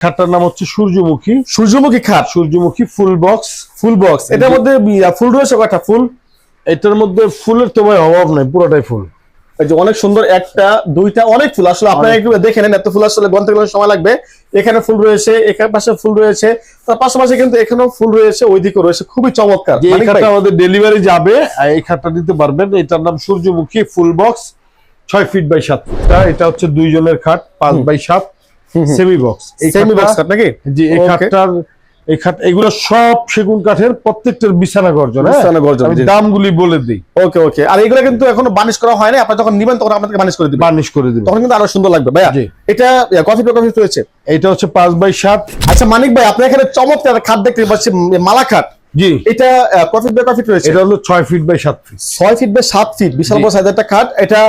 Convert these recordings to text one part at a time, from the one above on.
খাটটার নাম হচ্ছে সূর্যমুখী। সূর্যমুখী খাট সূর্যমুখী ফুল বক্স ফুল বক্স এটার মধ্যে ফুল রয়েছে কয়টা? ফুল? এটার মধ্যে ফুলের তো ভাই অভাব নাই পুরোটাই ফুল। যে অনেক সুন্দর একটা দুইটা অনেক ফুল। আসলে আপনারা একটু দেখে নেন এত ফুল আসলে গন্তে গেলে সময় লাগবে। এখানে ফুল রয়েছে এখানে পাশে ফুল রয়েছে। তার পাশাপাশি কিন্তু এখানেও ফুল রয়েছে ওইদিকে রয়েছে। খুবই চমৎকার। এই খাটটা আমাদের ডেলিভারি যাবে এই খাটটা দিতে পারবেন। এটার নাম সূর্যমুখী ফুল বক্স ছয় ফিট বাই সাত ফিট এটা হচ্ছে দুইজনের খাট পাঁচ বাই সাত। সেমি বক্স সেমি বক্স খাট নাকি? জি এই. খাটটার এই খাট এগুলো সব সেগুন কাঠের প্রত্যেকটার বিছানা গর্জন হ্যাঁ? বিছানা গর্জন, দামগুলি বলে দিই। ওকে ওকে আর এগুলো কিন্তু এখনও বানিশ করা হয় না। আপনারা যখন নিবেন তখন আপনাকে বানিশ করে দিবেন। বার্নিশ করে দিবেন। তখন কিন্তু আরও সুন্দর লাগবে। ভাইয়া এটা কফি টু কফি রয়েছে। এটা হচ্ছে পাঁচ বাই সাত। আচ্ছা মানিক ভাই আপনি এখানে চমৎকার খাট দেখতে পাচ্ছি মালা খাট। জি। এটা বাই রয়েছে? এটা হলো ছয় ফিট বাই সাত ফিট ছয় ফিট বাই সাত ফিট বিশাল বড় সাইজের একটা খাট। এটা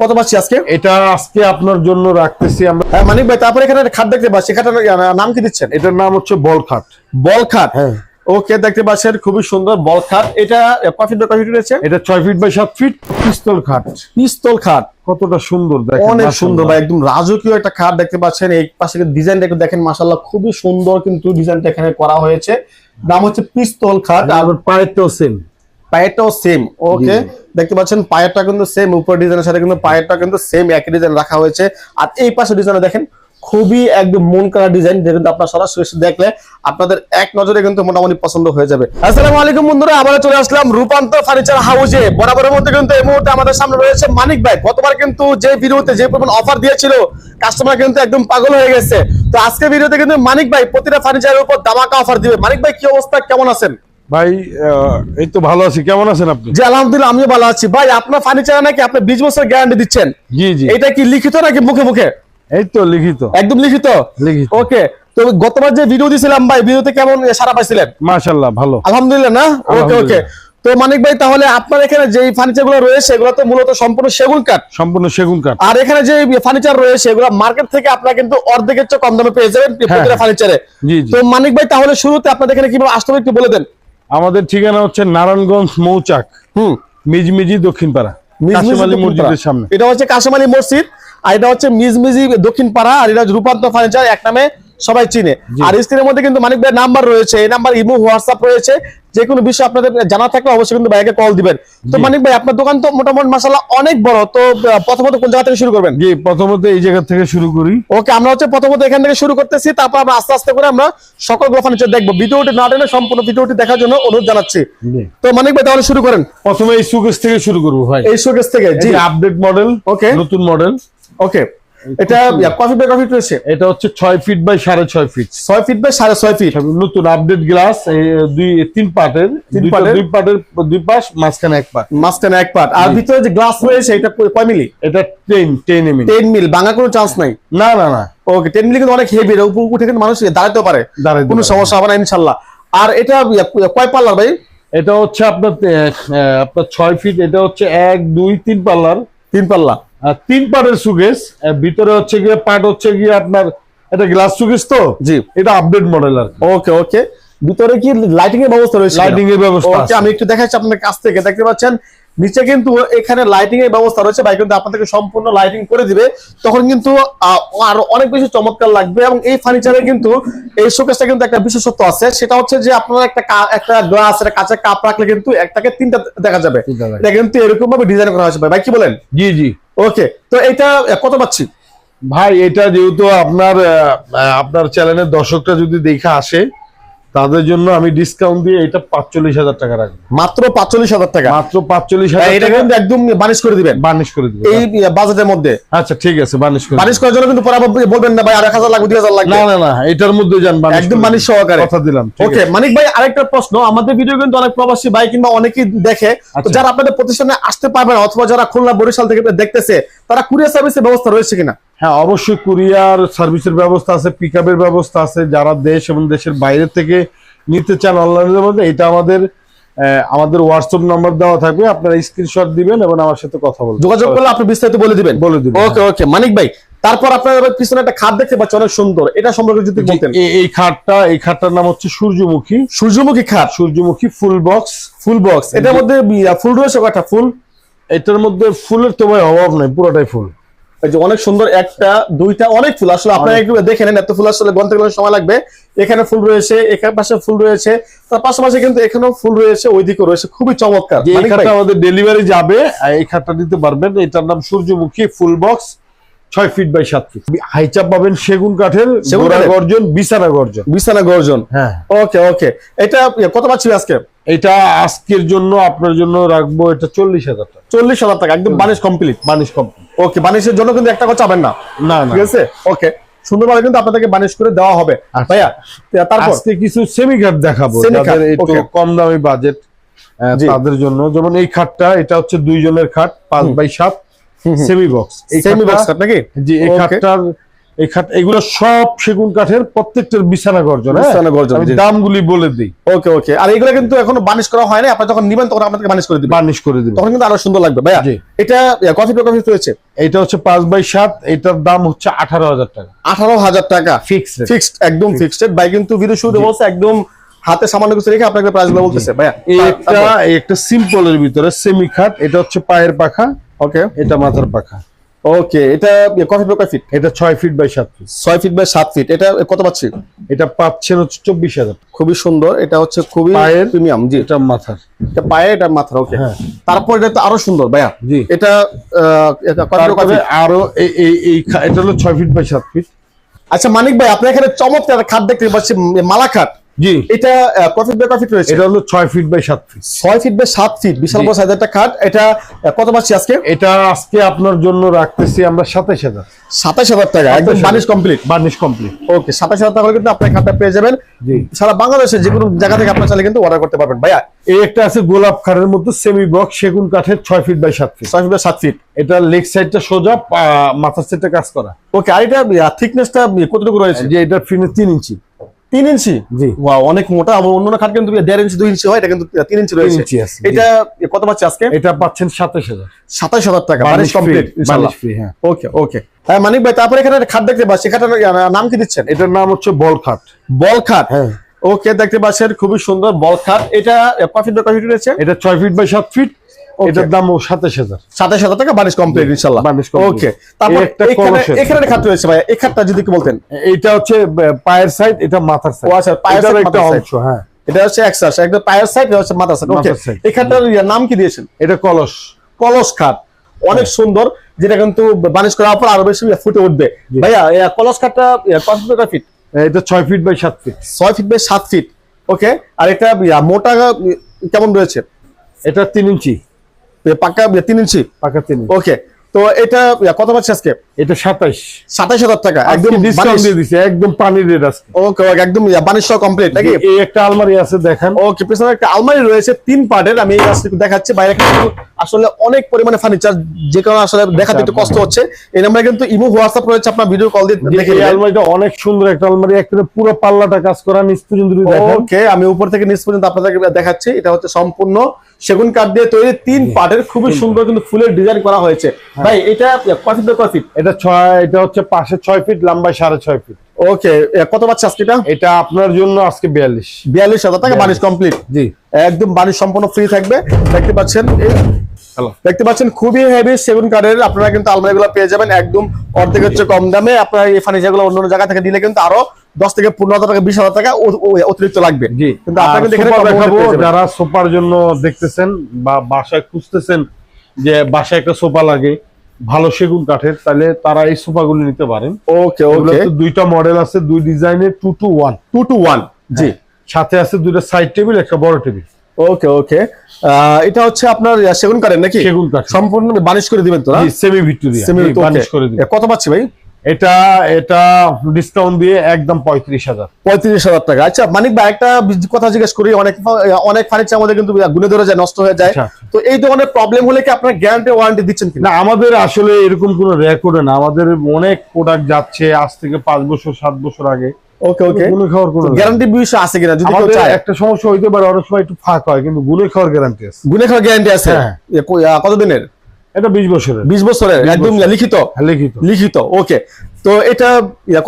কত পাচ্ছি আজকে? এটা আজকে আপনার জন্য রাখতেছি আমরা হ্যাঁ, মানিক ভাই তারপরে এখানে একটা খাট দেখতে পাচ্ছি। খাটের নাম কি দিচ্ছেন? এটার নাম হচ্ছে বল খাট। বল খাট। হ্যাঁ। ওকে দেখতে পাচ্ছেন খুবই সুন্দর বল খাট। এটা কফি বাই কফি রয়েছে? এটা ছয় ফিট বাই সাত ফিট। পিস্তল খাট। পিস্তল খাট কতটা সুন্দর দেখেন অনেক সুন্দর ভাই একদম রাজকীয় একটা খাট দেখতে পাচ্ছেন। এই পাশে ডিজাইনটা একটু দেখেন মাশাল্লাহ খুবই সুন্দর কিন্তু ডিজাইনটা এখানে করা হয়েছে। নাম হচ্ছে পিস্তল খাট আর পায়েরটাও সেম পায়েরটাও সেম ওকে? দেখতে পাচ্ছেন পায়েরটা কিন্তু সেম উপর ডিজাইনের সাথে কিন্তু পায়েরটা কিন্তু সেম একই ডিজাইন রাখা হয়েছে। আর এই পাশে ডিজাইনে দেখেন খুবই একদম মন করা ডিজাইন যেটা কিন্তু আপনার সরাসরি দেখলে আপনাদের এক নজরে কিন্তু মোটামুটি পছন্দ হয়ে যাবে। আসসালামু আলাইকুম বন্ধুরা আবার চলে আসলাম রূপান্তর ফার্নিচার হাউসে বরাবরের মধ্যে কিন্তু এই মুহূর্তে আমাদের সামনে রয়েছে মানিক ভাই। গতবার কিন্তু যে ভিডিওতে যে পরিমাণ অফার দিয়েছিল কাস্টমার কিন্তু একদম পাগল হয়ে গেছে। তো আজকে ভিডিওতে কিন্তু মানিক ভাই প্রতিটা ফার্নিচারের উপর দামাকা অফার দিবে। মানিক ভাই কি অবস্থা? কেমন আছেন? ভাই এই তো ভালো আছি। কেমন আছেন আপনি? জি আলহামদুলিল্লাহ আমিও ভালো আছি। ভাই আপনার ফার্নিচার নাকি আপনি বিশ বছর গ্যারান্টি দিচ্ছেন? জি জি। এটা কি লিখিত নাকি মুখে মুখে? এই তো লিখিত। একদম লিখিত? লিখিত। ওকে তো গতবার যে ভিডিও দিছিলাম ভাই ভিডিওতে কেমন সারা পাইছিলেন? মাশাল্লাহ ভালো। আলহামদুলিল্লাহ না? ওকে ওকে। তো মানিক ভাই তাহলে আপনার এখানে যে ফার্নিচারগুলো রয়েছে এগুলো তো মূলত সম্পূর্ণ সেগুন কাঠ? সম্পূর্ণ সেগুন কাঠ। আর এখানে যে ফার্নিচার রয়েছে এগুলো মার্কেট থেকে আপনারা কিন্তু অর্ধেকের চেয়ে কম দামে পেয়ে যাবেন প্রতিটা হ্যাঁ। ফার্নিচারে জি জি। তো মানিক ভাই তাহলে শুরুতে আপনাদের এখানে কীভাবে আসতে হবে একটু বলে দেন। আমাদের ঠিকানা হচ্ছে নারায়ণগঞ্জ মৌচাক হুম। মিজমিজি দক্ষিণপাড়া দক্ষিণ মসজিদের। সামনে। এটা হচ্ছে কাশিমালি মসজিদ। আর এটা হচ্ছে মিজমিজি দক্ষিণ পাড়া আর এটা রূপান্তর ফার্নিচার এক নামে সবাই চিনে। আর স্ক্রিনের মধ্যে কিন্তু মানিক ভাইয়ের নাম্বার রয়েছে এই নাম্বার ইমো হোয়াটসঅ্যাপ রয়েছে যে কোনো বিষয় আপনাদের জানা থাকলে অবশ্যই কিন্তু ভাইকে কল দিবেন। তো মানিক ভাই আপনার দোকান তো মোটামুটি মাসাল্লাহ অনেক বড় তো প্রথমত কোন জায়গা থেকে শুরু করবেন? জি প্রথমত এই জায়গা থেকে শুরু করি। ওকে আমরা হচ্ছে প্রথমত এখান থেকে শুরু করতেছি তারপর আমরা আস্তে আস্তে করে আমরা সকলগুলো ফার্নিচার দেখব। ভিডিওটি না টেনে সম্পূর্ণ ভিডিওটি দেখার জন্য অনুরোধ জানাচ্ছি। তো মানিক ভাই তাহলে শুরু করেন। প্রথমে এই সুকেস থেকে শুরু করব ভাই। এই শোকেস থেকে জি। Update model okay. নতুন মডেল ওকে এটা কফি বাই কফি রয়েছে? এটা হচ্ছে ছয় ফিট বাই সাড়ে ছয় ফিট ছয় ফিট বাই সাড়ে ছয় ফিট নতুন আপডেট গ্লাস দুই তিন দুই পাশ মাঝখানে এক মাঝখানে এক পার্ট আর ভিতরে যে গ্লাস রয়েছে এটা কয়- মিলি এটা ten ten M ten mil কোনো চান্স নাই? না না না। ওকে টেন মিলি কিন্তু অনেক হেভি উপর উঠে কিন্তু মানুষ দাঁড়াতে পারে। কোনো সমস্যা হবে না ইনশাল্লাহ আর এটা কয় পাল্লার ভাই? এটা হচ্ছে আপনার আপনার ছয় ফিট এটা হচ্ছে এক দুই তিন পাল্লার। তিন পাল্লা। তিন পার্টের সুকেস ভিতরে হচ্ছে গিয়ে পার্ট হচ্ছে গিয়ে আপনার এটা গ্লাস সুকেস তো? জি। এটা আপডেট মডেল আর ওকে ওকে। ভিতরে কি লাইটিং এর ব্যবস্থা রয়েছে লাইটিং এর ব্যবস্থা ওকে আমি একটু দেখাচ্ছি আপনাদের কাছ থেকে। দেখতে পাচ্ছেন নিচে কিন্তু এখানে লাইটিং এর ব্যবস্থা রয়েছে। ভাই কিন্তু আপনাদেরকে সম্পূর্ণ লাইটিং করে দিবে। তখন কিন্তু আরও অনেক বেশি চমৎকার লাগবে। এবং এই ফার্নিচারে কিন্তু এই শোকেসটা কিন্তু একটা বিশেষত্ব আছে। সেটা হচ্ছে যে আপনারা একটা একটা গ্লাস একটা কাঁচা কাপ রাখলে কিন্তু একটাকে তিনটা দেখা যাবে। এটা কিন্তু এরকম ভাবে ডিজাইন করা হয়েছে। ভাই ভাই কি বলেন? জি জি। ওকে তো এটা কত পাচ্ছি? ভাই, এটা যেহেতু আপনার আপনার চ্যানেলের দর্শকরা যদি দেখে আসে তাদের জন্য আমি ডিসকাউন্ট দিয়ে এটা পাঁচচল্লিশ হাজার টাকা রাখব। মাত্র পাঁচচল্লিশ হাজার টাকা? মাত্র পাঁচচল্লিশ হাজার এটা কিন্তু একদম বানিশ করে দিবেন। বার্নিশ করে দিবো এই বাজেটের মধ্যে? আচ্ছা ঠিক আছে বার্নিশ করে বানিশ করার জন্য কিন্তু পরে বলবেন না ভাই আর এক হাজার লাগবে দুই হাজার লাগবে। না না না এটার মধ্যে যান একদম বানিশ সহকারে। কথা দিলাম ওকে মানিক ভাই আরেকটা প্রশ্ন। আমাদের ভিডিও কিন্তু অনেক প্রবাসী ভাই কিংবা অনেকেই দেখে। তো আচ্ছা। যারা আপনাদের প্রতিষ্ঠানে আসতে পারবে না অথবা যারা খুলনা বরিশাল থেকে দেখতেছে তারা কুরিয়ার সার্ভিসের ব্যবস্থা রয়েছে কিনা? হ্যাঁ অবশ্যই কুরিয়ার সার্ভিসের ব্যবস্থা আছে পিক ব্যবস্থা আছে। যারা দেশ এবং দেশের বাইরে থেকে নিতে চান অনলাইনের মধ্যে এটা আমাদের আমাদের হোয়াটসঅ্যাপ নাম্বার দেওয়া থাকবে। আপনারা স্ক্রিনশট দিবেন এবং আমার সাথে কথা বলবেন। যোগাযোগ করলে আপনি বিস্তারিত বলে দিবেন। বলে দিবেন ওকে ওকে। মানিক ভাই তারপর আপনার পিছনে একটা খাট দেখতে পাচ্ছি অনেক সুন্দর। এটা সম্পর্কে যদি বলতেন। এই- খাটটা এই খাটটার নাম হচ্ছে সূর্যমুখী। সূর্যমুখী খাট? সূর্যমুখী ফুল বক্স। Full box. এটার মধ্যে ফুল রয়েছে কয়টা? ফুল? এটার মধ্যে ফুলের তো ভাই অভাব নাই পুরোটাই ফুল। এই যে অনেক সুন্দর একটা দুইটা অনেক ফুল। আসলে আপনারা একটু দেখে নেন এত ফুল আসলে গন্তে গেলে সময় লাগবে। এখানে ফুল রয়েছে এখানে পাশে ফুল রয়েছে। তার পাশাপাশি কিন্তু এখানেও ফুল রয়েছে ওইদিকেও রয়েছে। খুবই চমৎকার। খাটটা আমাদের ডেলিভারি যাবে এই খাটটা নিতে পারবেন। এটার নাম সূর্যমুখী ফুল বক্স ছয় ফিট বাই সাত ফিট হাইচাপ পাবেন সেগুন কাঠের গোড়া গর্জন বিছানা গর্জন। বিছানা গর্জন। হ্যাঁ। ওকে ওকে এটা ইয়ে, কত পাচ্ছি আজকে? এটা আজকের জন্য আপনার জন্য রাখব এটা চল্লিশ হাজার টাকা। চল্লিশ হাজার টাকা একদম varnish complete varnish complete okay বানিশের জন্য কিন্তু একটা কথা চাবেন না? না ঠিক আছে? ওকে সুন্দরভাবে কিন্তু আপনাদেরকে বানিশ করে দেওয়া হবে। আচ্ছা। ভাইয়া তারপর? আজকে কিছু সেমি খাট দেখাবো একটু কম দামি বাজেট তাদের জন্য। যেমন এই খাটটা এটা হচ্ছে দুইজনের খাট পাঁচ বাই সাত। সেমি বক্স সেমি বক্স নাকি? জি এই. খাটটার এই খাট এগুলো সব সেগুন কাঠের প্রত্যেকটার বিছানা গর্জন হ্যাঁ? বিছানা গর্জন, আমি। দামগুলি বলে দিই। ওকে ওকে আর এগুলো কিন্তু এখনও বানিশ করা হয় না আপনি যখন নিবেন তখন আপনাকে বানিশ করে দিবেন বার্নিশ করে দিবেন তখন কিন্তু আরও সুন্দর লাগবে। ভাইয়া। এটা কফি পে কফি রয়েছে? এটা হচ্ছে পাঁচ বাই সাত এটার দাম হচ্ছে আঠারো হাজার টাকা। আঠারো হাজার টাকা। ফিক্সড ফিক্সড একদম ফিক্সড ভাই কিন্তু ভিডিও শুরুতে বলছে একদম হাতে সামান্য কিছু রেখে আপনাকে প্রাইস বলতেছে ভাইয়া। এই একটা সিম্পলের ভিতরে সেমি খাট এটা হচ্ছে পায়ের পাখা। ওকে এটা মাথার পাখা। ওকে এটা কফি পে কফি এটা ছয় ফিট বাই সাত ফিট ছয় ফিট বাই সাত ফিট এটা কত পাচ্ছি? এটা পাচ্ছেন হচ্ছে চব্বিশ হাজার। খুবই সুন্দর। এটা হচ্ছে খুবই পায়ের- প্রিমিয়াম জি। এটা মাথার। এটা পায়ে এটা মাথার ওকে হ্যাঁ। তারপর এটা তো আরও সুন্দর ভাইয়া। জি। এটা কত আরও এই এই এটা হলো ছয় ফিট বাই সাত ফিট আচ্ছা মানিক ভাই আপনি এখানে চমৎকার একটা খাট দেখতে পাচ্ছি মালা খাট জি। এটা কফি বাই কফি রয়েছে? এটা হলো ছয় ফিট বাই সাত ফিট ছয় ফিট বাই সাত ফিট বিশাল। বড় সাইজের একটা খাট। এটা কত পাচ্ছি আজকে? এটা আজকে আপনার জন্য রাখতেছি আমরা সাতাইশ হাজার। সাতাশ হাজার টাকা একদম 27,000 varnish complete varnish complete okay সাতাশ হাজার টাকা কিন্তু আপনি খাটটা পেয়ে যাবেন। জি। সারা বাংলাদেশে যে কোনো জায়গা থেকে আপনার চাইলে কিন্তু অর্ডার করতে পারবেন। ভাইয়া? এই একটা আছে গোলাপ খাড়ের মতো সেমি বক্স সেগুন কাঠের ছয় ফিট বাই সাত ফিট ছয় ফিট বাই সাত ফিট এটা লেগ সাইডটা সোজা মাথার সাইডটা কাজ করা। ওকে আর এটা থিকনেসটা কতটুকু রয়েছে? যে এটা ফিনে তিন ইঞ্চি তিন ইঞ্চি? জি। ওয়াও অনেক মোটা। আমার অন্য খাট কিন্তু দেড় ইঞ্চি দুই ইঞ্চি হয় এটা কিন্তু তিন ইঞ্চি রয়েছে। এটা কত পাচ্ছে আজকে? এটা পাচ্ছেন সাতাশ হাজার। সাতাশ হাজার টাকা বানিশ কমপ্লিট হ্যাঁ। ওকে ওকে হ্যাঁ মানিক ভাই তারপরে এখানে খাট দেখতে পাচ্ছি। খাটার নাম কি দিচ্ছেন? এটার নাম হচ্ছে বল খাট। বল খাট? হ্যাঁ। ওকে দেখতে পাচ্ছেন খুবই সুন্দর বল খাট। এটা বাই কফি রয়েছে? এটা ছয় ফিট বাই সাত ফিট. এটার দাম সাতাশ হাজার। সাতাশ হাজার টাকা বানিশ কমপ্লিট ইনশাল্লাহ। বানিশ। ওকে তারপর একটা এখানে কলসের। এখানে খাট রয়েছে ভাই এই খাটটা যদি একটু বলতেন। এইটা হচ্ছে পায়ের সাইড এটা মাথার সাইড ও আচ্ছা, পায়ের একটা অংশ হ্যাঁ। এটা হচ্ছে এক্সাস পায়ের সাইড এটা হচ্ছে মাথার সাইড ওকে এই খাটটার নাম কি দিয়েছেন? এটা কলস। কলস খাট। অনেক সুন্দর যেটা কিন্তু বানিশ করার পর আরও বেশি ফুটে উঠবে। ভাইয়া কলস খাটটা কত ফিট এটা ছয় ফিট বাই সাত ফিট ছয় ফিট বাই সাত ফিট ওকে আর এটা মোটা কেমন রয়েছে? এটা তিন ইঞ্চি। এ, পাক্কা তিন ইঞ্চি? পাকা তিন ওকে তো এটা কত পাচ্ছে আজকে? এটা টাকা একদম একদম ডিসকাউন্ট দিয়ে দিছে একদম পানির রেট আজকে। ওকে ওকে একদম বানিশ কমপ্লিট নাকি? এই একটা আলমারি আছে দেখেন। ওকে পিছনে একটা আলমারি রয়েছে তিন পার্টের আমি এই গাছটা দেখাচ্ছি বাইরে কিন্তু আসলে অনেক পরিমাণে ফার্নিচার যে কারণে আসলে দেখাতে একটু কষ্ট হচ্ছে। এই নাম্বারে কিন্তু ইমো হোয়াটসঅ্যাপ রয়েছে আপনার ভিডিও কল দিয়ে দেখে এই আলমারিটা অনেক সুন্দর একটা আলমারি একটা পুরো পাল্লাটা কাজ করা নিচ পর্যন্ত দেখেন ওকে আমি উপর থেকে নিচ পর্যন্ত আপনাদেরকে দেখাচ্ছি এটা হচ্ছে সম্পূর্ণ সেগুন কাঠ দিয়ে তৈরি তিন পার্টের খুবই সুন্দর কিন্তু ফুলের ডিজাইন করা হয়েছে। ভাই এটা কফি কফি এটা ছয় এটা হচ্ছে পাশে ছয় ফিট লম্বায় সাড়ে ছয় ফিট ওকে কত পাচ্ছে আজকে এটা? এটা আপনার জন্য আজকে বিয়াল্লিশ। বিয়াল্লিশ হাজার টাকা বানিশ কমপ্লিট জি। একদম বানিশ সম্পূর্ণ ফ্রি থাকবে। দেখতে পাচ্ছেন দেখতে পাচ্ছেন খুবই হেভি সেগুন কাঠের আপনারা কিন্তু আলমারিগুলো পেয়ে যাবেন একদম অর্ধেক হচ্ছে কম দামে। আপনারা এই ফার্নিচারগুলো অন্য অন্য জায়গা থেকে দিলে কিন্তু আরও দশ থেকে পনেরো হাজার টাকা বিশ হাজার টাকা অতিরিক্ত লাগবে। জি। কিন্তু দেখাবো যারা সোফার জন্য দেখতেছেন বা বাসায় খুঁজতেছেন যে বাসায় একটা সোফা লাগে ভালো সেগুন কাঠের তাহলে তারা এই সোফাগুলো নিতে পারেন। ওকে ওকে। দুইটা মডেল আছে দুই ডিজাইনের two two one two two one জি। সাথে আছে দুইটা সাইড টেবিল একটা বড় টেবিল ওকে ওকে। এটা হচ্ছে আপনার সেগুন কাঠের নাকি? সেগুন কাঠ সম্পূর্ণ বানিশ করে দিবেন তো না? সেমি ভিক্টোরিয়া দিয়ে সেমি বানিশ করে দিবেন। কত পাচ্ছি ভাই? এটা এটা ডিসকাউন্ট দিয়ে একদম পঁয়ত্রিশ হাজার। পঁয়ত্রিশ হাজার টাকা। আচ্ছা মানিক ভাই একটা কথা জিজ্ঞেস করি অনেক অনেক ফার্নিচার আমাদের কিন্তু গুনে ধরে যায় নষ্ট হয়ে যায়। আচ্ছা। তো এই ধরনের প্রবলেম হলে কি আপনার গ্যারান্টি ওয়ারেন্টি দিচ্ছেন না আমাদের আসলে এরকম কোনো রেকর্ড না। আমাদের অনেক প্রোডাক্ট যাচ্ছে আজ থেকে পাঁচ বছর সাত বছর আগে। ওকে ওকে গুনে খাওয়ার কোনো গ্যারান্টি বিষয় আছে কিনা? যদি কেউ চায়। একটা সমস্যা হইতে পারে অনেক সময় একটু ফাঁক হয় কিন্তু গুনে খাওয়ার গ্যারান্টি আছে। গুনে খাওয়ার গ্যারান্টি আছে? হ্যাঁ। কতদিনের? এটা বিশ বছরের। বিশ বছরের একদম লিখিত? হ্যাঁ, লিখিত। লিখিত ওকে তো এটা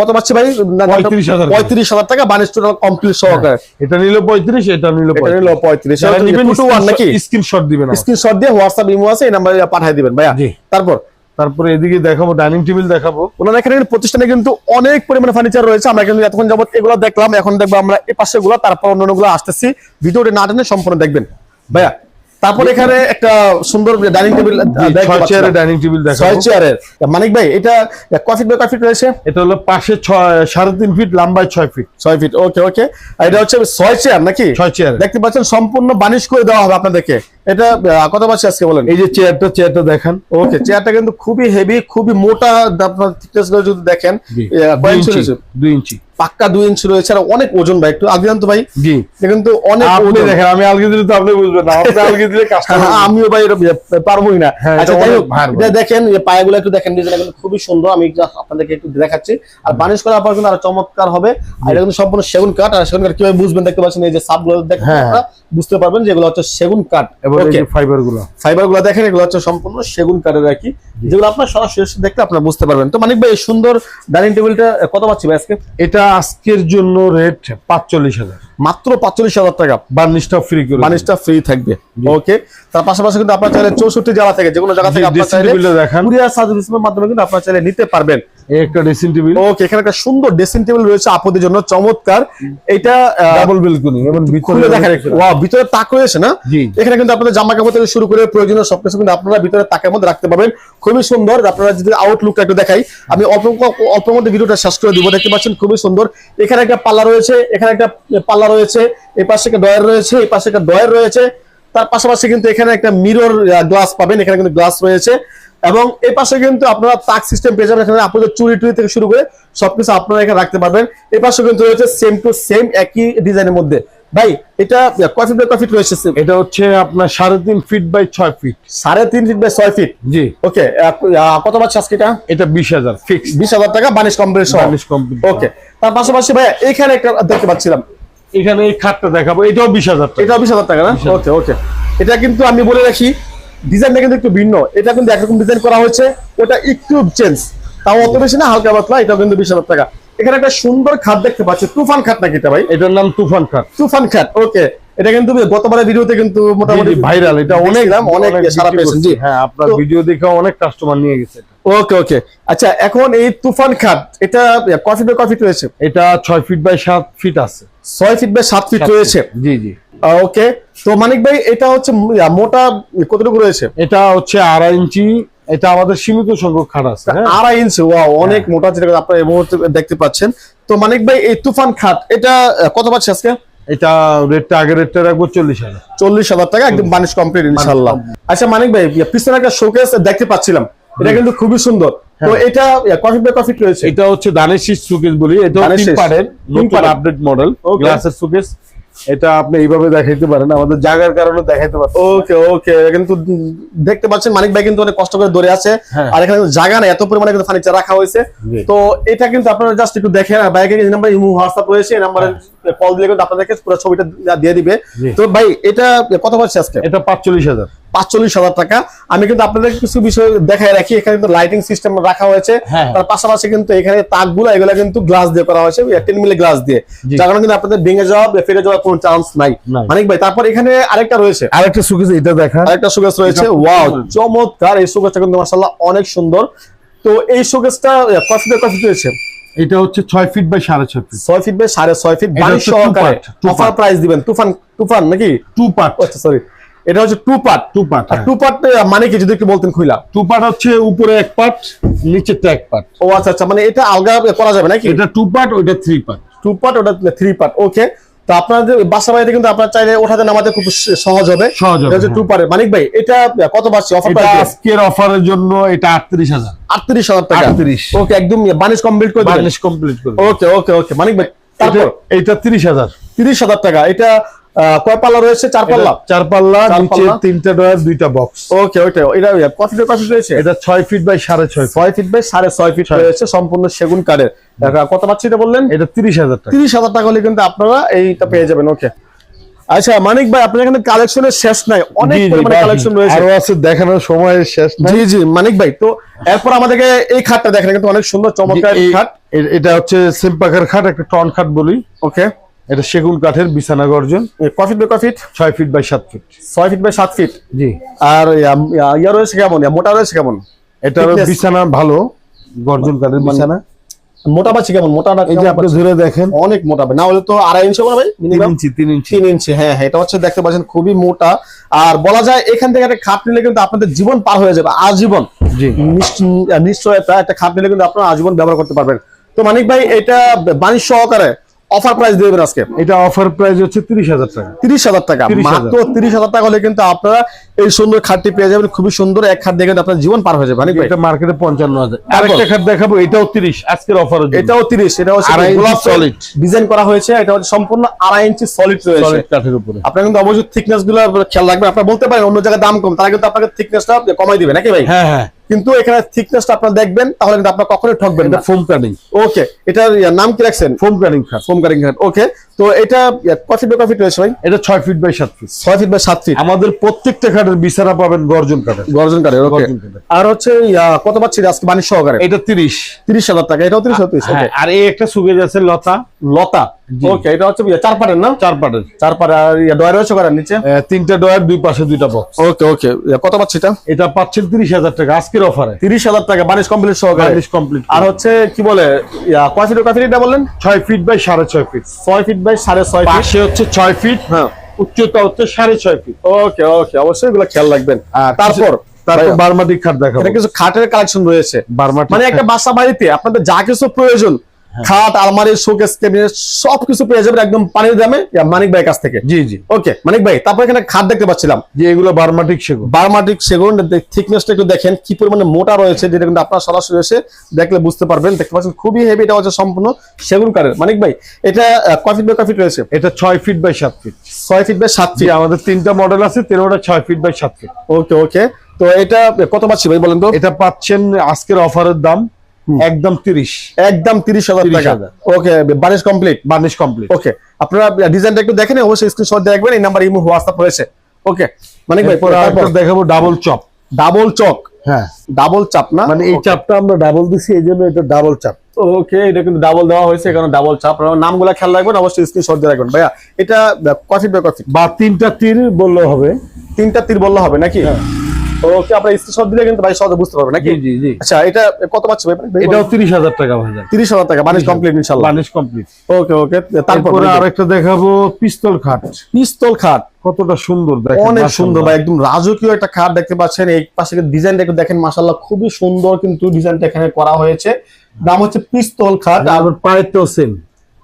কত পাচ্ছি ভাই? 35,000 পঁয়ত্রিশ হাজার টাকা। বানিশ টোটাল কমপ্লিট সহকারে। এটা নিল পঁয়ত্রিশ এটা নিল এটা নিল পঁয়ত্রিশ। যারা নিবেন টু ওয়ান নাকি? স্ক্রিনশট দিবেন স্ক্রিনশট দিয়ে হোয়াটসঅ্যাপ ইমো আছে এই নাম্বারে পাঠিয়ে দিবেন ভাইয়া। তারপর? তারপরে এদিকে দেখাবো ডাইনিং টেবিল দেখাবো। ওনার এখানে প্রতিষ্ঠানে কিন্তু অনেক পরিমাণে ফার্নিচার রয়েছে। আমরা কিন্তু এতক্ষণ যাবত এগুলো দেখলাম এখন দেখব আমরা এই পাশে গুলো তারপর অন্যান্যগুলো আসতেছি। ভিডিওটি না টেনে সম্পূর্ণ দেখবেন। ভাইয়া তারপর এখানে একটা সুন্দর ডাইনিং টেবিল ছয় চেয়ারের ডাইনিং টেবিল ছয় দেখাবো চেয়ারের মানিক ভাই এটা কফি বাই কফি রয়েছে? এটা হলো পাশে ছয় সাড়ে তিন ফিট লম্বায় ছয় ফিট ছয় ফিট ওকে ওকে আর এটা হচ্ছে ছয় চেয়ার নাকি? ছয় চেয়ার দেখতে পাচ্ছেন সম্পূর্ণ বানিশ করে দেওয়া হবে আপনাদেরকে। এটা কত পাচ্ছি আজকে বলেন? এই যে চেয়ারটা চেয়ারটা দেখেন। ওকে চেয়ারটা কিন্তু খুবই হেভি খুবই মোটা আপনার যদি দেখেন দুই ইঞ্চি পাক্কা দুই ইঞ্চি রয়েছে। আর অনেক ওজন ভাই একটু জানতো ভাই। জি। কিন্তু অনেক আপনি ওজন। দেখেন আমি আলগে দিলে তো আপনি বুঝবেন না আপনি আলগে দিলে হ্যাঁ, আমিও ভাই পারবোই না। হ্যাঁ, আচ্ছা যাই হোক, এটা দেখেন এই পায়াগুলো একটু দেখেন ডিজাইন কিন্তু খুবই সুন্দর। আমি আপনাদেরকে একটু দেখাচ্ছি। আর বানিশ করার পর কিন্তু আরও চমৎকার হবে। আর এটা কিন্তু সম্পূর্ণ সেগুন কাঠ আর সেগুন কাঠ কীভাবে বুঝবেন দেখতে পাচ্ছেন এই যে সাবগুলো দেখেন হ্যাঁ। আপনারা বুঝতে পারবেন যে এগুলো হচ্ছে সেগুন কাঠ এবং এই যে ফাইবারগুলো ফাইবারগুলো দেখেন এগুলো হচ্ছে সম্পূর্ণ সেগুন কাঠের আর কি যেগুলো আপনার সরাসরি দেখলে আপনারা বুঝতে পারবেন। তো মানিক ভাই এই সুন্দর ডাইনিং টেবিলটা কত পাচ্ছি ভাই আজকে? এটা আজকের জন্য রেট পাঁচচল্লিশ হাজার। মাত্র পাঁচচল্লিশ হাজার টাকা। বার্নিশটা ফ্রি করে বার্নিশটা ফ্রি থাকবে। ওকে তার পাশাপাশি কিন্তু আপনার চাইলে চৌষট্টি জায়গা থেকে যে কোনো জায়গা থেকে আপনার চাইলে দেখান। কুরিয়ার সার্ভিসের মাধ্যমে কিন্তু আপনার চাইলে নিতে পারবেন। একটা ড্রেসিং টেবিল ওকে এখানে একটা সুন্দর ড্রেসিং টেবিল রয়েছে আপনাদের জন্য চমৎকার। এটা ডাবল বেলকনি এবং ভিতরে ওয়াও তাক রয়েছে না? এখানে কিন্তু আপনাদের জামা কাপড় থেকে শুরু করে প্রয়োজনীয় সবকিছু কিন্তু আপনারা ভিতরে তাকের মধ্যে রাখতে পারবেন। খুবই সুন্দর। আপনারা যদি আউটলুকটা একটু দেখাই আমি অল্প অল্প মধ্যে ভিডিওটা শেষ করে দিব। দেখতে পাচ্ছেন খুবই সুন্দর। এখানে একটা পাল্লা রয়েছে এখানে একটা পাল্লা রয়েছে এই পাশে একটা ডয়ার রয়েছে এই পাশে একটা ডয়ার রয়েছে। তার পাশাপাশি কিন্তু এখানে একটা মিরর গ্লাস পাবেন। এখানে কিন্তু গ্লাস রয়েছে। এবং এই পাশে কিন্তু আপনারা তাক সিস্টেম পেয়ে যাবেন এখানে আপনাদের চুরি টুরি থেকে শুরু করে সবকিছু আপনারা এখানে রাখতে পারবেন। এই পাশে কিন্তু রয়েছে সেম টু সেম একই ডিজাইনের মধ্যে। ভাই এটা কয় ফিট বাই কয় ফিট রয়েছে এটা হচ্ছে আপনার সাড়ে তিন ফিট বাই ছয় ফিট সাড়ে তিন ফিট বাই ছয় ফিট জি। ওকে কত পাচ্ছে আজকে এটা? এটা বিশ হাজার ফিক্স বিশ হাজার টাকা বানিশ কমপ্লিট সহ। বার্নিশ কমপ্লিট ওকে তার পাশাপাশি ভাই এখানে একটা দেখতে পাচ্ছিলাম। এখানে এই খাটটা দেখাবো এটাও বিশ হাজার টাকা। এটা বিশ হাজার টাকা না? ওকে ওকে এটা কিন্তু আমি বলে রাখি ডিজাইনটা কিন্তু একটু ভিন্ন। এটা কিন্তু একরকম ডিজাইন করা হয়েছে ওটা একটু চেঞ্জ তাও অত বেশি না হালকা পাতলা এটাও কিন্তু বিশ হাজার টাকা। এখানে একটা সুন্দর খাট দেখতে পাচ্ছি তুফান খাট নাকি এটা ভাই? এটার নাম তুফান খাট। তুফান খাট ওকে এটা কিন্তু গতবারের ভিডিওতে কিন্তু মোটামুটি ভাইরাল এটা অনেক দেখছিলাম, অনেক সারা পেয়েছেন জি। হ্যাঁ আপনার ভিডিও দেখে অনেক কাস্টমার নিয়ে গেছে ওকে ওকে আচ্ছা এখন এই তুফান খাট এটা কফি বাই কফি রয়েছে? এটা ছয় ফিট বাই সাত ফিট আছে। ছয় ফিট বাই সাত ফিট রয়েছে। জি জি। ওকে তো মানিক ভাই এটা হচ্ছে মোটা কতটুকু রয়েছে? এটা হচ্ছে আড়াই ইঞ্চি এটা আমাদের সীমিত সংখ্যক খাট আছে হ্যাঁ? আড়াই ইঞ্চি ওয়াও অনেক মোটা যেটা আপনারা এই মুহূর্তে দেখতে পাচ্ছেন। তো মানিক ভাই এই তুফান খাট এটা কত পাচ্ছে আজকে? এটা রেটটা আগের রেটটা রাখব চল্লিশ হাজার। চল্লিশ হাজার টাকা একদম বানিশ কমপ্লিট ইনশাল্লাহ আচ্ছা মানিক ভাই পিছনে একটা শোকেস দেখতে পাচ্ছিলাম। এটা কিন্তু খুবই সুন্দর। তো এটা কফি বাই কফি রয়েছে এটা হচ্ছে দানের শীষ সুকেস বলি এটা তিন নতুন আপডেট মডেল. গ্লাসের সুকেস এটা আপনি এইভাবে দেখাইতে পারেন আমাদের জায়গার কারণে দেখাইতে পারেন ওকে ওকে কিন্তু দেখতে পাচ্ছেন মানিক ভাই কিন্তু অনেক কষ্ট করে ধরে আছে। হ্যাঁ। আর এখানে জায়গা না এত পরিমাণে কিন্তু ফার্নিচার রাখা হয়েছে। তো এটা কিন্তু আপনারা জাস্ট একটু দেখেন বাইকে নাম্বার ইমো হোয়াটসঅ্যাপ রয়েছে এই নাম্বারে কল দিলে কিন্তু আপনাদেরকে পুরো ছবিটা দিয়ে দিবে। তো ভাই এটা কত পাচ্ছে আজকে? এটা পাঁচচল্লিশ হাজার। পাঁচচল্লিশ হাজার টাকা। আমি কিন্তু আপনাদের কিছু বিষয় দেখায় রাখি এখানে কিন্তু লাইটিং সিস্টেম রাখা হয়েছে। হ্যাঁ। তার পাশাপাশি কিন্তু এখানে তাকগুলো এগুলো কিন্তু গ্লাস দিয়ে করা হয়েছে টেন মিলি গ্লাস দিয়ে। যার কারণে কিন্তু আপনাদের ভেঙে যাওয়া ফেটে যাওয়ার কোনো চান্স নাই। মানিক ভাই তারপর এখানে আরেকটা রয়েছে। আরেকটা সুকেস এটা দেখা আরেকটা শোকেস রয়েছে। ওয়াও চমৎকার! এই শোকেসটা কিন্তু মাশাআল্লাহ অনেক সুন্দর। তো এই শোকেসটা কফি বাই কফি রয়েছে এটা হচ্ছে ছয় ফিট বাই সাড়ে ছয় ফিট ছয় ফিট বাই সাড়ে ছয় ফিট এটা বাড়ি সহকারে অফার প্রাইস দিবেন। তুফান তুফান নাকি? টু পার্ট আচ্ছা সরি এটা হচ্ছে two part two part two part মানে কি? যদি একটু বলতেন খুইলা। টু পার্ট হচ্ছে উপরে এক পার্ট নিচেরটা এক পার্ট ও আচ্ছা আচ্ছা মানে এটা আলগা করা যাবে নাকি? এটা টু পার্ট ওটা থ্রি পার্ট টু পার্ট ওটা থ্রি পার্ট ওকে তো আপনাদের বাসা বাড়িতে কিন্তু আপনার চাইলে ওঠাতে নামাতে খুব সহজ হবে। সহজ হবে, টু পারে মানিক ভাই এটা কত পাচ্ছি অফার প্রাইস আজকের অফারের জন্য এটা আটত্রিশ হাজার। আটত্রিশ হাজার টাকা। 38 ওকে একদম বানিশ কমপ্লিট করে বানিশ কমপ্লিট করে ওকে ওকে ওকে। মানিক ভাই তারপর? এটা হাজার। তিরিশ হাজার টাকা। এটা কয় পাল্লা রয়েছে? চার পাল্লা? চার পাল্লা নিচে তিনটা ডয়ার দুইটা বক্স। ওকে ওকে এটা কফি কফি রয়েছে? এটা ছয় ফিট বাই সাড়ে ছয় ফিট ছয় ফিট বাই সাড়ে ছয় ফিট রয়েছে সম্পূর্ণ সেগুন কাঠের। কত পাচ্ছি এটা বললেন? এটা তিরিশ হাজার টাকা। তিরিশ হাজার টাকা হলে কিন্তু আপনারা এইটা পেয়ে যাবেন ওকে। আচ্ছা মানিক ভাই আপনার এখানে কালেকশনের শেষ নাই। অনেক পরিমাণে কালেকশন রয়েছে। আরও আছে দেখানোর সময় শেষ নাই। জি জি মানিক ভাই তো এরপর আমাদেরকে এই খাটটা দেখেন কিন্তু অনেক সুন্দর চমৎকার খাট। এটা হচ্ছে সিম্পাকার খাট একটা টন খাট বলি। ওকে। এটা সেগুন কাঠের বিছানা গর্জন। কফিট বাই কফিট ছয় ফিট বাই সাত ফিট। ছয় ফিট বাই সাত ফিট? জি। আর ইয়া- রয়েছে কেমন? মোটা রয়েছে কেমন? এটা বিছানা ভালো গর্জন কাঠের বিছানা। মোটা পাচ্ছি কেমন? মোটাটা এই যে আপনি ধরে দেখেন। অনেক মোটা না হলে তো আড়াই ইঞ্চি হবে ভাই মিনিমাম ইঞ্চি তিন ইঞ্চি। তিন ইঞ্চি হ্যাঁ হ্যাঁ এটা হচ্ছে দেখতে পাচ্ছেন খুবই মোটা। আর বলা যায় এখান থেকে একটা খাট নিলে কিন্তু আপনাদের জীবন পার হয়ে যাবে আজীবন। নিশ্চয়তা একটা খাট নিলে কিন্তু আপনারা আজীবন ব্যবহার করতে পারবেন। তো মানিক ভাই এটা বাণিজ্য সহকারে অফার প্রাইস দেবেন আজকে? এটা অফার প্রাইস হচ্ছে তিরিশ হাজার টাকা। তিরিশ হাজার টাকা। মাত্র তিরিশ হাজার টাকা হলে কিন্তু আপনারা এই সুন্দর খাটটি পেয়ে যাবেন। খুবই সুন্দর এক খাট দেখে আপনার জীবন পার হয়ে যাবে এটা মার্কেটে পঞ্চান্ন হাজার। আরেকটা খাট দেখাবো এটাও তিরিশ আজকের অফার এটাও তিরিশ এটা হচ্ছে গোলাপ solid। ডিজাইন করা হয়েছে এটা হচ্ছে সম্পূর্ণ আড়াই ইঞ্চি সলিড রয়েছে। কাঠের উপরে। আপনার কিন্তু অবশ্যই থিকনেসগুলো খেয়াল রাখবেন। আপনারা বলতে পারেন অন্য জায়গায় দাম কম তারা কিন্তু আপনাকে থিকনেসটা কমাই দিবে নাকি ভাই? হ্যাঁ হ্যাঁ। কিন্তু এখানে থিকনেসটা আপনারা দেখবেন তাহলে কিন্তু আপনারা কখনোই ঠকবেন না। ফোম কাটিং ওকে এটার নাম কি রাখছেন? ফোম কাটিং খাট ফোম কারিং ওকে তো এটা কফি বাই কফি রয়েছে ভাই? এটা ছয় ফিট বাই সাত ফিট ছয় ফিট বাই সাত ফিট আমাদের প্রত্যেকটা খাটের বিছানা পাবেন গর্জন কাঠের গর্জন কাঠের ওকে আর হচ্ছে কত পাচ্ছি আজকে বাণিজ্য সহকারে? এটা তিরিশ। তিরিশ হাজার টাকা এটাও তিরিশ তিরিশ হ্যাঁ আর এই একটা সুগেজ আছে লতা। লতা। ওকে এটা হচ্ছে চার পাটের না? চার পাটের। চার পাট আর ডয়ার রয়েছে করার নিচে? তিনটা ডয়ার দুই পাশে দুইটা বক্স ওকে ওকে কত পাচ্ছি এটা? এটা পাচ্ছেন তিরিশ হাজার টাকা আজকের অফারে তিরিশ হাজার টাকা বানিশ কমপ্লিট সহকারে। কমপ্লিট আর হচ্ছে কি বলে কয় ফিট কয় ফিট বললেন? ছয় ফিট বাই সাড়ে ছয় ফিট ছয় ফিট বাই সাড়ে ছয় ফিট পাশে হচ্ছে ছয় ফিট হ্যাঁ। উচ্চতা হচ্ছে সাড়ে ছয় ফিট ওকে ওকে অবশ্যই এগুলো খেয়াল রাখবেন। আর তারপর তারপর ভাইয়া, খাট দেখাবো। কিছু খাটের কালেকশন রয়েছে। বারমাটিক মানে একটা বাসা বাড়িতে আপনাদের যা কিছু প্রয়োজন। খাট আলমারি শোকেস কেবিনেট সবকিছু পেয়ে যাবেন একদম পানির দামে মানিক ভাইয়ের কাছ থেকে। জি জি। ওকে মানিক ভাই তারপর এখানে খাট দেখতে পাচ্ছিলাম। যে এগুলো বারমাটিক সেগুন। বারমাটিক সেগুন থিকনেসটা একটু দেখেন কি পরিমাণে মোটা রয়েছে যেটা কিন্তু আপনারা সরাসরি এসে দেখলে বুঝতে পারবেন। দেখতে পাচ্ছেন খুবই হেভি এটা হচ্ছে সম্পূর্ণ সেগুন কাঠের। মানিক ভাই এটা কফি বাই কফি রয়েছে? এটা ছয় ফিট বাই সাত ফিট ছয় ফিট বাই সাত ফিট আমাদের তিনটা মডেল আছে তেরোটা ছয় ফিট বাই সাত ফিট ওকে ওকে। তো এটা কত পাচ্ছি ভাই বলেন তো? এটা পাচ্ছেন আজকের অফারের দাম। একদম তিরিশ। একদম তিরিশ হাজার টাকা। Okay varnish complete? Varnish complete. Okay আপনারা ডিজাইনটা একটু দেখেন অবশ্যই স্ক্রিনশট দিয়ে রাখবেন এই নাম্বার ইমো হোয়াটসঅ্যাপ রয়েছে। ওকে মানে ভাই আরেকটা দেখাবো ডাবল চপ ডাবল চক হ্যাঁ। ডাবল চাপ না? মানে এই চাপটা আমরা ডাবল দিছি এই জন্য এটা ডাবল চাপ ওকে এটা কিন্তু ডাবল দেওয়া হয়েছে এখানে ডাবল চাপ নামগুলো খেয়াল রাখবেন অবশ্যই স্ক্রিনশট দিয়ে রাখবেন। ভাইয়া এটা কফি বাই কফি বা তিনটা তীর বললেও হবে। তিনটা তীর বললে হবে নাকি? হ্যাঁ। ওকে আপনার স্ক্রিনশট দিলে কিন্তু ভাই সহজে বুঝতে পারবেন নাকি? জি জি জি। আচ্ছা এটা কত পাচ্ছি ভাই? এটাও তিরিশ হাজার টাকা ভাইজান। তিরিশ টাকা বানিশ কমপ্লিট ইনশাল্লাহ বার্নিশ কমপ্লিট ওকে ওকে তারপর আরেকটা দেখাবো পিস্তল খাট। পিস্তল খাট। কতটা সুন্দর দেখেন অনেক সুন্দর ভাই একদম রাজকীয় একটা খাট দেখতে পাচ্ছেন। এই পাশে ডিজাইনটা একটু দেখেন মাসাল্লাহ খুবই সুন্দর কিন্তু ডিজাইনটা এখানে করা হয়েছে। দাম হচ্ছে পিস্তল খাট আর পায়েরটাও সেম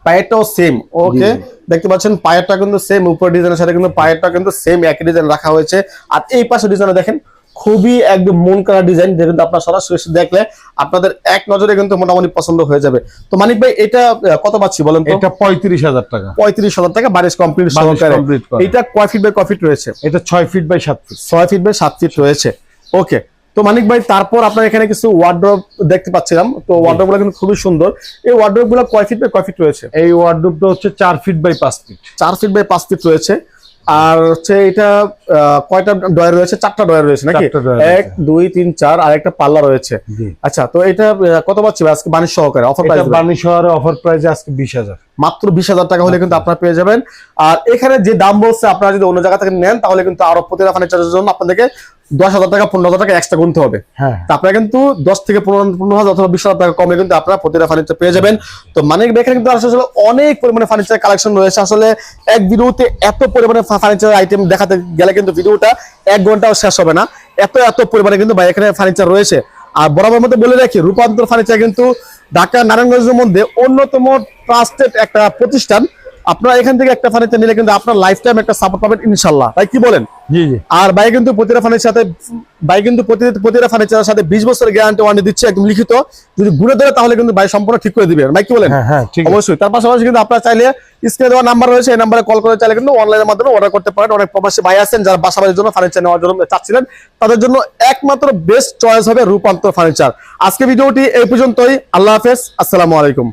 পায়েরটাও সেম ওকে? দেখতে পাচ্ছেন পায়েরটা কিন্তু সেম উপর ডিজাইনের সাথে কিন্তু পায়েরটা কিন্তু সেম একই ডিজাইন রাখা হয়েছে। আর এই পাশে ডিজাইনে দেখেন খুবই একদম মন করা ডিজাইন যেটা কিন্তু আপনার সরাসরি দেখলে আপনাদের এক নজরে কিন্তু মোটামুটি পছন্দ হয়ে যাবে। তো মানিক ভাই এটা কত পাচ্ছি বলেন তো? এটা পঁয়ত্রিশ হাজার টাকা। পঁয়ত্রিশ হাজার টাকা বারিশ কমপ্লিট সহকারে। এটা কয় ফিট বাই কফিট রয়েছে? এটা ছয় ফিট বাই সাত ফিট ছয় ফিট বাই সাত ফিট রয়েছে। ওকে তো মানিক ভাই তারপর আপনার এখানে কিছু ওয়ার্ড্রপ দেখতে পাচ্ছিলাম। তো ওয়ার্ড্রপগুলো কিন্তু খুবই সুন্দর। এই ওয়ার্ড্রপগুলো কয় ফিট বাই কয় ফিট রয়েছে? এই ওয়ার্ডরোবটা হচ্ছে চার ফিট বাই পাঁচ ফিট চার ফিট বাই পাঁচ ফিট রয়েছে। আর হচ্ছে এটা আহ, কয়টা ডয়ার রয়েছে? চারটা ডয়ার রয়েছে নাকি? এক দুই তিন চার আর একটা পাল্লা রয়েছে। আচ্ছা তো এটা কত পাচ্ছি আজকে বাণিজ্য সহকারে অফার প্রাইস বাণিজ্য সহকারে অফার প্রাইস আজকে বিশ হাজার। মাত্র বিশ হাজার টাকা হলে কিন্তু আপনারা পেয়ে যাবেন। আর এখানে যে দাম বলছে আপনারা যদি অন্য জায়গা থেকে নেন তাহলে কিন্তু আরও প্রতিটা ফার্নিচারের জন্য আপনাদেরকে দশ হাজার টাকা পনেরো হাজার টাকা এক্সট্রা গুনতে হবে। হ্যাঁ। আপনারা কিন্তু দশ থেকে পনেরো হাজার অথবা বিশ হাজার টাকা কমে কিন্তু আপনারা প্রতিটা ফার্নিচার পেয়ে যাবেন। তো মানে এখানে কিন্তু আসলে অনেক পরিমাণে ফার্নিচার কালেকশন রয়েছে। আসলে এক ভিডিওতে এত পরিমাণে ফার্নিচার আইটেম দেখাতে গেলে কিন্তু ভিডিওটা এক ঘন্টাও শেষ হবে না। এত এত পরিমাণে কিন্তু এখানে ফার্নিচার রয়েছে। আর বরাবর মধ্যে বলে রাখি রূপান্তর ফার্নিচার কিন্তু ঢাকা নারায়ণগঞ্জের মধ্যে অন্যতম ট্রাস্টেড একটা প্রতিষ্ঠান। আপনারা এখান থেকে একটা ফার্নিচার নিলে কিন্তু আপনার লাইফ টাইম একটা সাপোর্ট পাবেন ইনশাল্লাহ। তাই কি বলেন? জি জি। আর ভাই কিন্তু প্রতিটা ফার্নিচার সাথে ভাই কিন্তু প্রতি- প্রতিটা ফার্নিচারের সাথে বিশ বছরের গ্যারান্টি ওয়ারেন্টি দিচ্ছে একদম লিখিত। যদি ঘুরে দেবে তাহলে কিন্তু ভাই সম্পূর্ণ ঠিক করে দিবে ভাই কি বলেন? হ্যাঁ হ্যাঁ অবশ্যই। তার পাশাপাশি কিন্তু আপনারা চাইলে স্ক্রিনে দেওয়া নাম্বার রয়েছে এই নাম্বারে কল করে চাইলে কিন্তু অনলাইনের মাধ্যমে অর্ডার করতে পারেন। অনেক প্রবাসী ভাই আছেন যারা বাসা বাড়ির জন্য ফার্নিচার নেওয়ার জন্য চাচ্ছিলেন। তাদের জন্য একমাত্র বেস্ট চয়েস হবে রূপান্তর ফার্নিচার আজকে ভিডিওটি এই পর্যন্তই। আল্লাহ হাফেজ। আসসালামু আলাইকুম।